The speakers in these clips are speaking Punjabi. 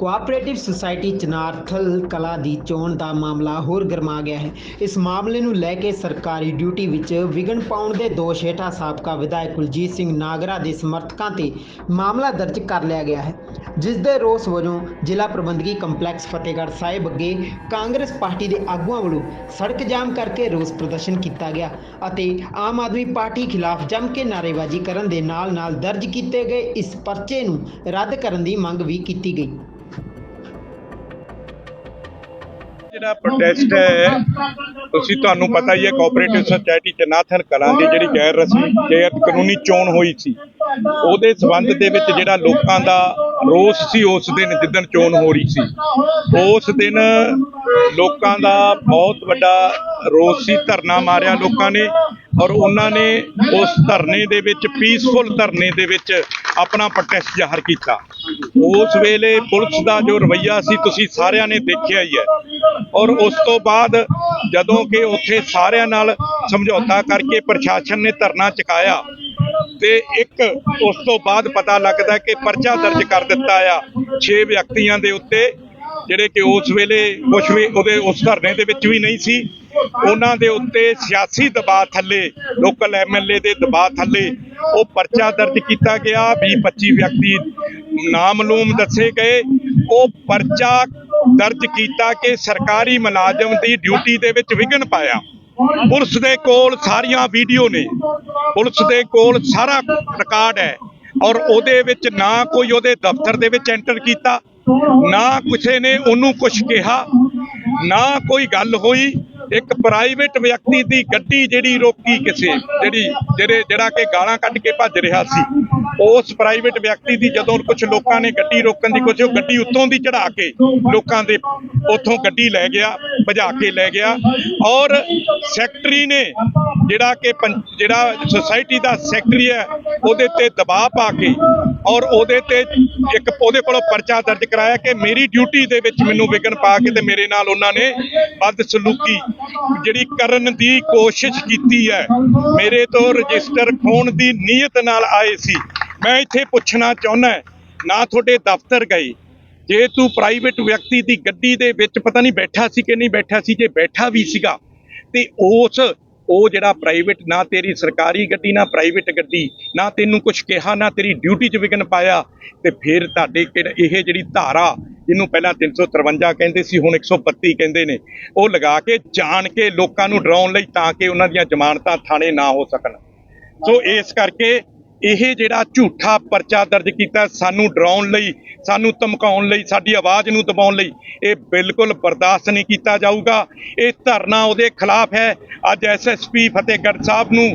ਕੋਆਪਰੇਟਿਵ ਸੁਸਾਇਟੀ ਚਨਾਰਥਲ ਕਲਾ ਦੀ ਚੋਣ ਦਾ ਮਾਮਲਾ ਹੋਰ ਗਰਮਾ ਗਿਆ ਹੈ। ਇਸ ਮਾਮਲੇ ਨੂੰ ਲੈ ਕੇ ਸਰਕਾਰੀ ਡਿਊਟੀ ਵਿੱਚ ਵਿਘਨ ਪਾਉਣ ਦੇ ਦੋਸ਼ ਹੇਠਾਂ ਸਾਬਕਾ ਵਿਧਾਇਕ ਕੁਲਜੀਤ ਸਿੰਘ ਨਾਗਰਾ ਦੇ ਸਮਰਥਕਾਂ ਤੇ ਮਾਮਲਾ ਦਰਜ ਕਰ ਲਿਆ ਗਿਆ ਹੈ। ਜਿਸ ਦੇ ਰੋਸ ਵਜੋਂ ਜ਼ਿਲ੍ਹਾ ਪ੍ਰਬੰਧਕੀ ਕੰਪਲੈਕਸ ਫਤਿਹਗੜ੍ਹ ਸਾਹਿਬ ਅੱਗੇ ਕਾਂਗਰਸ ਪਾਰਟੀ ਦੇ ਆਗੂਆਂ ਵੱਲੋਂ ਸੜਕ ਜਾਮ ਕਰਕੇ ਰੋਸ ਪ੍ਰਦਰਸ਼ਨ ਕੀਤਾ ਗਿਆ ਅਤੇ ਆਮ ਆਦਮੀ ਪਾਰਟੀ ਖਿਲਾਫ ਜੰਮ ਕੇ ਨਾਅਰੇਬਾਜ਼ੀ ਕਰਨ ਦੇ ਨਾਲ-ਨਾਲ ਦਰਜ ਕੀਤੇ ਗਏ ਇਸ ਪਰਚੇ ਨੂੰ ਰੱਦ ਕਰਨ ਦੀ ਮੰਗ ਵੀ ਕੀਤੀ ਗਈ। ਜਿਹੜਾ ਪ੍ਰੋਟੈਸਟ ਹੈ, ਤੁਸੀਂ ਤੁਹਾਨੂੰ ਪਤਾ ਹੀ ਹੈ ਕੋਆਪਰੇਟਿਵ ਸੋਸਾਇਟੀ ਚਨਾਥਨ ਕਲਾਂ ਦੀ ਜਿਹੜੀ ਗੈਰ ਰਸਮੀ ਗੈਰ ਕਾਨੂੰਨੀ ਚੋਣ ਹੋਈ ਸੀ, ਉਹਦੇ ਸਬੰਧ ਦੇ ਵਿੱਚ ਜਿਹੜਾ ਲੋਕਾਂ ਦਾ ਰੋਸ ਸੀ, ਉਸ ਦਿਨ ਜਿੱਦਣ ਚੋਣ ਹੋ ਰਹੀ ਸੀ, ਉਸ ਦਿਨ ਲੋਕਾਂ ਦਾ ਬਹੁਤ ਵੱਡਾ ਰੋਸ ਸੀ, ਧਰਨਾ ਮਾਰਿਆ ਲੋਕਾਂ ਨੇ ਔਰ ਉਹਨਾਂ ਨੇ ਉਸ ਧਰਨੇ ਦੇ ਵਿੱਚ ਪੀਸਫੁਲ ਧਰਨੇ ਦੇ ਵਿੱਚ ਆਪਣਾ ਪ੍ਰੋਟੈਸਟ ਜ਼ਾਹਰ ਕੀਤਾ। ਉਸ ਵੇਲੇ ਪੁਲਿਸ ਦਾ ਜੋ ਰਵੱਈਆ ਸੀ, ਤੁਸੀਂ ਸਾਰਿਆਂ ਨੇ ਦੇਖਿਆ ਹੀ ਹੈ। ਔਰ ਉਸ ਤੋਂ ਬਾਅਦ ਜਦੋਂ ਕਿ ਉੱਥੇ ਸਾਰਿਆਂ ਨਾਲ ਸਮਝੌਤਾ ਕਰਕੇ ਪ੍ਰਸ਼ਾਸਨ ਨੇ ਧਰਨਾ ਚੁਕਾਇਆ ਤੇ ਇੱਕ ਉਸ ਤੋਂ ਬਾਅਦ ਪਤਾ ਲੱਗਦਾ ਕਿ ਪਰਚਾ ਦਰਜ ਕਰ ਦਿੱਤਾ ਆ। 6 ਵਿਅਕਤੀਆਂ ਦੇ ਉੱਤੇ ਜਿਹੜੇ ਕਿ ਉਸ ਵੇਲੇ ਕੁਝ ਵੀ ਉਹਦੇ ਉਸ ਧਰਨੇ ਦੇ ਵਿੱਚ ਵੀ ਨਹੀਂ ਸੀ, ਉਹਨਾਂ ਦੇ ਉੱਤੇ ਸਿਆਸੀ ਦਬਾਅ ਥੱਲੇ, ਲੋਕਲ ਐਮਐਲਏ ਦੇ ਦਬਾਅ ਥੱਲੇ ਉਹ ਪਰਚਾ ਦਰਜ ਕੀਤਾ ਗਿਆ। 20 25 ਵਿਅਕਤੀ ਨਾਮਲੂਮ ਦੱਸੇ ਗਏ। ਉਹ ਪਰਚਾ ਦਰਜ ਕੀਤਾ ਕਿ ਸਰਕਾਰੀ ਮੁਲਾਜ਼ਮ ਦੀ ਡਿਊਟੀ ਦੇ ਵਿੱਚ ਵਿਘਨ ਪਾਇਆ। ਪੁਲਿਸ ਦੇ ਕੋਲ ਸਾਰੀਆਂ ਵੀਡੀਓ ਨੇ। ਪੁਲਿਸ ਦੇ ਕੋਲ ਸਾਰਾ ਰਿਕਾਰਡ ਹੈ। ਔਰ ਉਹਦੇ ਵਿੱਚ ਨਾ ਕੋਈ ਉਹਦੇ ਦਫ਼ਤਰ ਦੇ ਵਿੱਚ ਐਂਟਰ ਕੀਤਾ। ਨਾ ਕਿਸੇ ਨੇ ਉਹਨੂੰ ਕੁਝ ਕਿਹਾ, ਨਾ ਕੋਈ ਗੱਲ ਹੋਈ। ਇੱਕ ਪ੍ਰਾਈਵੇਟ ਵਿਅਕਤੀ ਦੀ ਗੱਡੀ ਜਿਹੜੀ ਰੋਕੀ ਕਿਸੇ ਜਿਹੜੀ, ਜਿਹੜੇ, ਜਿਹੜਾ ਕਿ ਗਾਲਾਂ ਕੱਢ ਕੇ ਭੱਜ ਰਿਹਾ ਸੀ, ਉਸ ਪ੍ਰਾਈਵੇਟ ਵਿਅਕਤੀ ਦੀ ਜਦੋਂ ਕੁਝ ਲੋਕਾਂ ਨੇ ਗੱਡੀ ਰੋਕਣ ਦੀ ਕੋਸ਼ਿਸ਼, ਉਹ ਗੱਡੀ ਉੱਤੋਂ ਦੀ ਚੜਾ ਕੇ ਲੋਕਾਂ ਦੇ ਉੱਥੋਂ ਗੱਡੀ ਲੈ ਗਿਆ ਭਜਾ ਕੇ ਲੈ ਗਿਆ ਔਰ ਸੈਕਟਰੀ ਨੇ ਜਿਹੜਾ ਕਿ ਪੰ- ਜਿਹੜਾ ਸੁਸਾਇਟੀ ਦਾ ਸੈਕਟਰੀ ਹੈ, ਉਹਦੇ ਤੇ ਦਬਾਅ ਪਾ ਕੇ ਔਰ ਉਹਦੇ ਤੇ ਇੱਕ ਉਹਦੇ ਕੋਲੋਂ ਪਰਚਾ ਦਰਜ ਕਰਾਇਆ ਕਿ ਮੇਰੀ ਡਿਊਟੀ ਦੇ ਵਿੱਚ ਮੈਨੂੰ ਵਿਗਨ ਪਾ ਕੇ ਤੇ ਮੇਰੇ ਨਾਲ ਉਹਨਾਂ ਨੇ ਬਦਸਲੂਕੀ ਜਿਹੜੀ ਕਰਨ ਦੀ ਕੋਸ਼ਿਸ਼ ਕੀਤੀ ਹੈ, ਮੇਰੇ ਤੋਂ ਰਜਿਸਟਰ ਖੋਣ ਦੀ ਨੀਅਤ ਨਾਲ ਆਏ ਸੀ। ਮੈਂ ਇੱਥੇ ਪੁੱਛਣਾ ਚਾਹੁੰਦਾ, ਨਾ ਤੁਹਾਡੇ ਦਫ਼ਤਰ ਗਏ ਜੇ ਤੂੰ ਪ੍ਰਾਈਵੇਟ ਵਿਅਕਤੀ ਦੀ ਗੱਡੀ ਦੇ ਵਿੱਚ ਪਤਾ ਨਹੀਂ ਬੈਠਾ ਸੀ ਕਿ ਨਹੀਂ ਬੈਠਾ ਸੀ, ਜੇ ਬੈਠਾ ਵੀ ਸੀਗਾ, ਤੇ ਉਸ, ਉਹ ਜਿਹੜਾ ਪ੍ਰਾਈਵੇਟ ਨਾ ਤੇਰੀ ਸਰਕਾਰੀ ਗੱਡੀ, ਨਾ ਪ੍ਰਾਈਵੇਟ ਗੱਡੀ, ਨਾ ਤੈਨੂੰ ਕੁਝ ਕਿਹਾ, ਨਾ ਤੇਰੀ ਡਿਊਟੀ 'ਚ ਵਿਘਨ ਪਾਇਆ, ਤੇ ਫਿਰ ਤੁਹਾਡੇ ਕਿਹੜਾ- ਇਹ ਜਿਹੜੀ ਧਾਰਾ ਜਿਹਨੂੰ ਪਹਿਲਾਂ 353 ਕਹਿੰਦੇ ਸੀ, ਹੁਣ 132 ਕਹਿੰਦੇ ਨੇ, ਉਹ ਲਗਾ ਕੇ ਜਾਣ ਕੇ ਲੋਕਾਂ ਨੂੰ ਡਰਾਉਣ ਲਈ ਤਾਂ ਕਿ ਉਹਨਾਂ ਦੀਆਂ ਜ਼ਮਾਨਤਾਂ ਥਾਣੇ ਨਾ ਹੋ ਸਕਣ। ਸੋ ਇਸ ਕਰਕੇ ਇਹ ਜਿਹੜਾ ਝੂਠਾ ਪਰਚਾ ਦਰਜ ਕੀਤਾ ਸਾਨੂੰ ਡਰਾਉਣ ਲਈ, ਸਾਨੂੰ ਧਮਕਾਉਣ ਲਈ, ਸਾਡੀ ਆਵਾਜ਼ ਨੂੰ ਦਬਾਉਣ ਲਈ, ਇਹ ਬਿਲਕੁਲ ਬਰਦਾਸ਼ਤ ਨਹੀਂ ਕੀਤਾ ਜਾਊਗਾ। ਇਹ ਧਰਨਾ ਉਹਦੇ ਖਿਲਾਫ ਹੈ। ਅੱਜ ਐਸਐਸਪੀ ਫਤਿਹਗੜ੍ਹ ਸਾਹਿਬ ਨੂੰ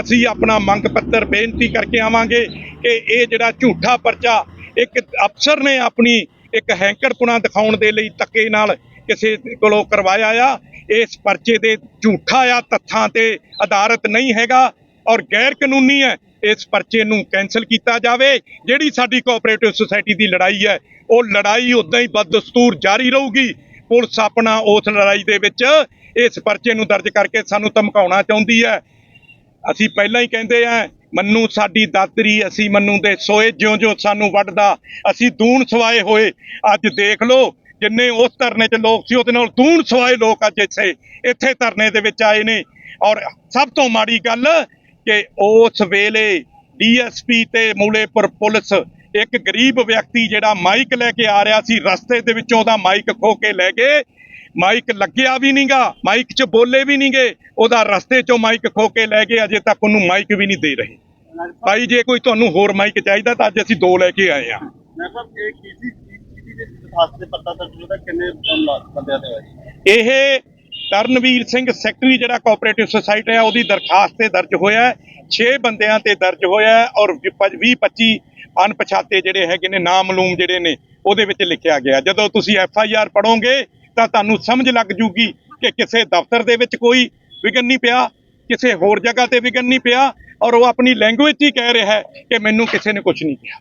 ਅਸੀਂ ਆਪਣਾ ਮੰਗ ਪੱਤਰ ਬੇਨਤੀ ਕਰਕੇ ਆਵਾਂਗੇ ਕਿ ਇਹ ਜਿਹੜਾ ਝੂਠਾ ਪਰਚਾ, ਇੱਕ ਅਫਸਰ ਨੇ ਆਪਣੀ ਇੱਕ ਹੈਂਕਰਪੁਣਾ ਦਿਖਾਉਣ ਦੇ ਲਈ ਧੱਕੇ ਨਾਲ ਕਿਸੇ ਕੋਲੋਂ ਕਰਵਾਇਆ ਆ, ਇਸ ਪਰਚੇ ਦੇ ਝੂਠਾ ਆ ਤੱਥਾਂ ਤੇ ਆਧਾਰਿਤ ਨਹੀਂ ਹੈਗਾ। ਔਰ ਗੈਰ ਕਾਨੂੰਨੀ ਹੈ, ਇਸ ਪਰਚੇ ਨੂੰ ਕੈਨਸਲ ਕੀਤਾ ਜਾਵੇ। ਜਿਹੜੀ ਸਾਡੀ ਕੋਆਪਰੇਟਿਵ ਸੁਸਾਇਟੀ ਦੀ ਲੜਾਈ ਹੈ, ਉਹ ਲੜਾਈ ਉਦਾਂ ਹੀ ਬਦਦਸਤੂਰ ਜਾਰੀ ਰਹੂਗੀ। ਪੁਲਿਸ ਆਪਣਾ ਉਸ ਲੜਾਈ ਦੇ ਵਿੱਚ ਇਸ ਪਰਚੇ ਨੂੰ ਦਰਜ ਕਰਕੇ ਸਾਨੂੰ ਧਮਕਾਉਣਾ ਚਾਹੁੰਦੀ ਹੈ। ਅਸੀਂ ਪਹਿਲਾਂ ਹੀ ਕਹਿੰਦੇ ਆ ਮੰਨੂ ਸਾਡੀ ਦਾਤਰੀ, ਅਸੀਂ ਮੰਨੂ ਦੇ ਸੋਏ ਜਿਉਂ-ਜਿਉਂ ਸਾਨੂੰ ਵੱਢਦਾ, ਅਸੀਂ ਦੂਣ ਸਵਾਏ ਹੋਏ। ਅੱਜ ਦੇਖ ਲਓ, ਜਿੰਨੇ ਉਸ ਧਰਨੇ 'ਚ ਲੋਕ ਸੀ, ਉਹਦੇ ਨਾਲ ਦੂਣ ਸਵਾਏ ਲੋਕ ਅੱਜ ਇੱਥੇ ਇੱਥੇ ਧਰਨੇ ਦੇ ਵਿੱਚ ਆਏ ਨੇ। ਔਰ ਸਭ ਤੋਂ ਮਾੜੀ ਗੱਲ ਕਿ ਉਸ ਵੇਲੇ ਡੀਐਸਪੀ ਤੇ ਮੂਲੇਪੁਰ ਪੁਲਿਸ ਇੱਕ ਗਰੀਬ ਵਿਅਕਤੀ ਜਿਹੜਾ ਮਾਈਕ ਲੈ ਕੇ ਆ ਰਿਹਾ ਸੀ ਰਸਤੇ ਦੇ ਵਿੱਚੋਂ ਉਹਦਾ ਮਾਈਕ ਖੋ ਕੇ ਲੈ ਗਏ। ਮਾਈਕ ਲੱਗਿਆ ਵੀ ਨਹੀਂਗਾ ਮਾਈਕ 'ਚ ਬੋਲੇ ਵੀ ਨਹੀਂਗੇ ਉਹਦਾ ਰਸਤੇ 'ਚੋਂ ਮਾਈਕ ਖੋ ਕੇ ਲੈ ਗਏ ਅਜੇ ਤੱਕ ਉਹਨੂੰ ਮਾਈਕ ਵੀ ਨਹੀਂ ਦੇ ਰਹੇ। ਭਾਈ ਜੇ ਕੋਈ ਤੁਹਾਨੂੰ ਹੋਰ ਮਾਈਕ ਚਾਹੀਦਾ ਤਾਂ ਅੱਜ ਅਸੀਂ ਦੋ ਲੈ ਕੇ ਆਏ ਆ ਇਹ ਤਰਨਵੀਰ ਸਿੰਘ ਸੈਕਟਰੀ ਜਿਹੜਾ ਕੋਆਪਰੇਟਿਵ ਸੁਸਾਇਟੀ ਹੈ, ਉਹਦੀ ਦਰਖਾਸਤ ਤੇ ਦਰਜ ਹੋਇਆ ਹੈ। 6 ਬੰਦਿਆਂ ਤੇ ਦਰਜ ਹੋਇਆ ਔਰ 20 25 ਅਣਪਛਾਤੇ ਜਿਹੜੇ ਹੈਗੇ ਨੇ ਨਾਮਲੂਮ ਜਿਹੜੇ ਨੇ, ਉਹਦੇ ਵਿੱਚ ਲਿਖਿਆ ਗਿਆ ਜਦੋਂ ਤੁਸੀਂ ਐਫ ਆਈ ਆਰ ਪੜੋਗੇ ਤਾਂ ਤੁਹਾਨੂੰ ਸਮਝ ਲੱਗ ਜੂਗੀ ਕਿ ਕਿਸੇ ਦਫ਼ਤਰ ਦੇ ਵਿੱਚ ਕੋਈ ਵਿਗਨ ਨਹੀਂ ਪਿਆ, ਕਿਸੇ ਹੋਰ ਜਗ੍ਹਾ ਤੇ ਵਿਗਨ ਨਹੀਂ ਪਿਆ ਔਰ ਉਹ ਆਪਣੀ ਲੈਂਗੁਏਜ 'ਚ ਹੀ ਕਹਿ ਰਿਹਾ ਹੈ ਕਿ ਮੈਨੂੰ ਕਿਸੇ ਨੇ ਕੁਝ ਨਹੀਂ ਕਿਹਾ।